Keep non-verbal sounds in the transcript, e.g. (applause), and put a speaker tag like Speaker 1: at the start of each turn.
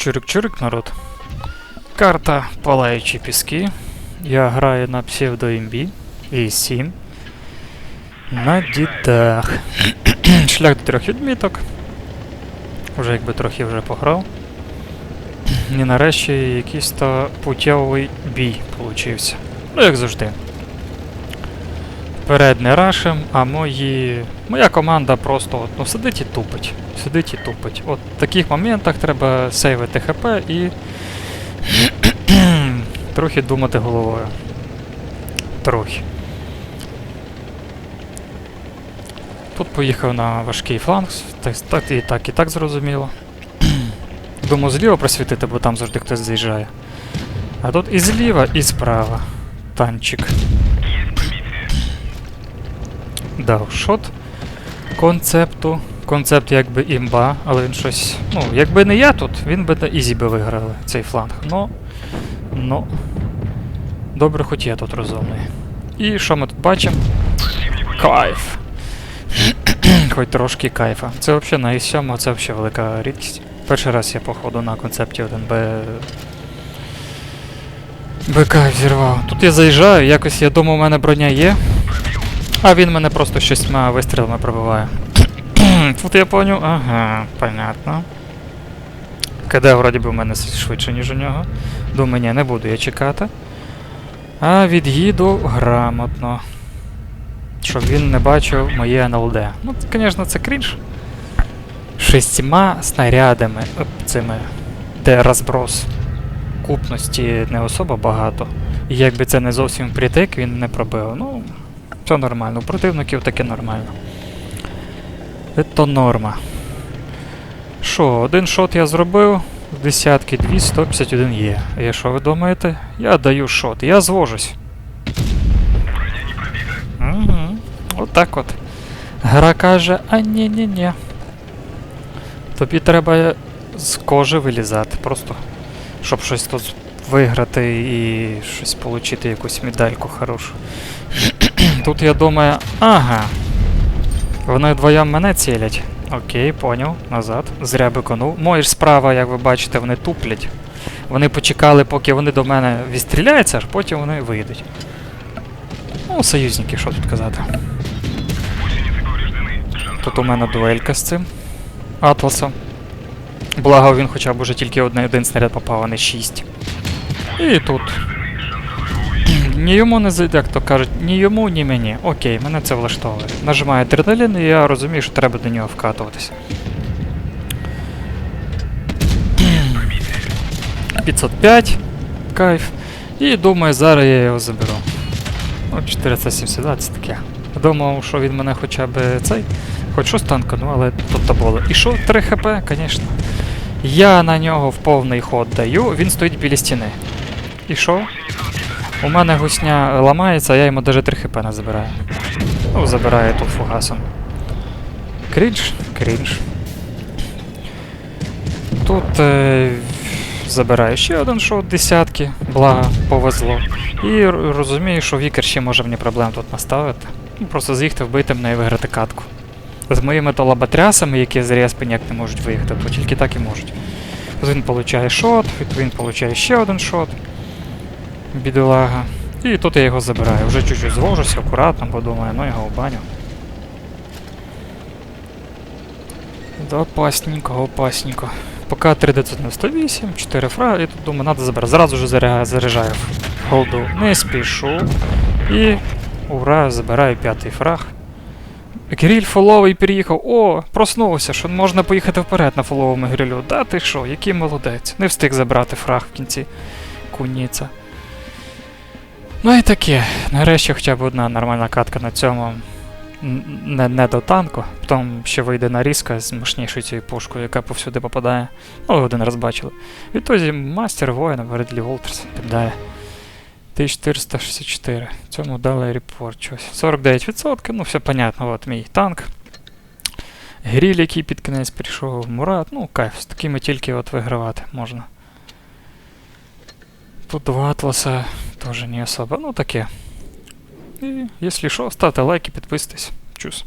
Speaker 1: Чирик-чирик, народ. Карта Палаючі піски. Я граю на псевдоімбі і 7. На дідах. (clears throat) Шлях до трьох відміток. Вже якби трохи вже пограв. І нарешті якийсь то путєвий бій получився. Ну, як завжди. Вперед не рашим, а мої. Моя команда просто от, ну, сидить і тупить. Сидить і тупить. От в таких моментах треба сейвити ХП і (clears throat) трохи думати головою. Трохи. Тут поїхав на важкий фланг, так, так і так, і так зрозуміло. (clears throat) Думаю, зліва просвітити, бо там завжди хтось заїжджає. А тут і зліва, і справа. Танчик. Дав шот концепту. Концепт якби імба, але він щось. Ну, якби не я тут, він би на ізі би виграли цей фланг. Ну. Ну. Добре, хоч я тут розумний. І що ми тут бачимо? Кайф. (clears throat) Хоч трошки кайфа. Це взагалі на І7, це взагалі велика рідкість. Перший раз я походу на концепті 1Б. БК взірвав. Тут я заїжджаю, якось я думав, у мене броня є. А він мене просто шістьма вистрілами пробиває. (clears throat) Тут я поняв, ага, понятно. КД вроді би в мене швидше, ніж у нього. Думаю, ні, не буду я чекати. А від'їду грамотно. Щоб він не бачив моє НЛД. Ну, звісно, це крінж. Шістьма снарядами цими, де розброс купності не особо багато. І якби це не зовсім притик, він не пробив. Ну, все нормально. У противників таке нормально. Це норма. Що, один шот я зробив, десятки 2, 151 є. І що ви думаєте? Я даю шот, я звожусь. Угу. Отак от. Гра каже, а ні-ні-ні. Тобі треба з кожи вилізати, просто щоб щось тут виграти і щось отримати, якусь медальку хорошу. Тут я думаю, ага. Вони вдвоєм мене цілять. Окей, поняв, назад. Зря биконув. Мої ж справа, як ви бачите, вони туплять. Вони почекали, поки вони до мене відстріляються, аж потім вони вийдуть. Ну, союзники, що тут казати. Тут у мене дуелька з цим Атласом. Благо він хоча б уже тільки один, один снаряд попав, а не шість. І тут. Ні йому не зайде, як то кажуть, ні йому, ні мені. Окей, мене це влаштовує. Нажимаю адреналін, і я розумію, що треба до нього вкатуватися. 505. Кайф. І думаю, зараз я його заберу. Ну, 472 це таке. Думав, що він мене хоча б цей. Хоч щось танканув, але тут то було. І що? 3 хп, звісно. Я на нього в повний ход даю, він стоїть біля стіни. І що? У мене гусня ламається, а я йому навіть 3 хп не забираю. Ну, забираю тут фугасом. Крінж, крінж. Тут е, забираю ще один шот десятки, благо повезло. І розумію, що Вікер ще може мені проблем тут наставити. Ну, просто з'їхати, вбити мене і виграти катку. З моїми то лоботрясами, які з респи ніяк не можуть виїхати, то тільки так і можуть. Він получає шот, він получає ще один шот. Бідолага. І тут я його забираю. Вже чуть-чуть звожуся, акуратно, бо думаю, ну його в баню. Да, опасненько, опасненько. Поки 398, 4 фра, і тут думаю, треба забирати. Зразу ж заряджаю голду. Не спішу. І ура, забираю п'ятий фраг. Гриль фоловий переїхав. О, проснувся, що можна поїхати вперед на фоловому грилю. Да ти що, який молодець. Не встиг забрати фраг в кінці. Куніця. Ну і таке. Нарешті хоча б одна нормальна катка на цьому. Не, не до танку, потім ще вийде нарізка з мощнішою цією пушкою, яка повсюди попадає. Ну, ви один раз бачили. Відтоді мастер воїн, Вередлі Волтерс далі. 1464. Цьому дали репорт щось. 49%, ну все понятно, от мій танк. Гріль, який під кінець прийшов, Мурат, ну кайф, з такими тільки от вигравати можна. Тут два атласа теж не особо, ну таке. І, якщо що, ставте лайки, підписуйтесь. Чус.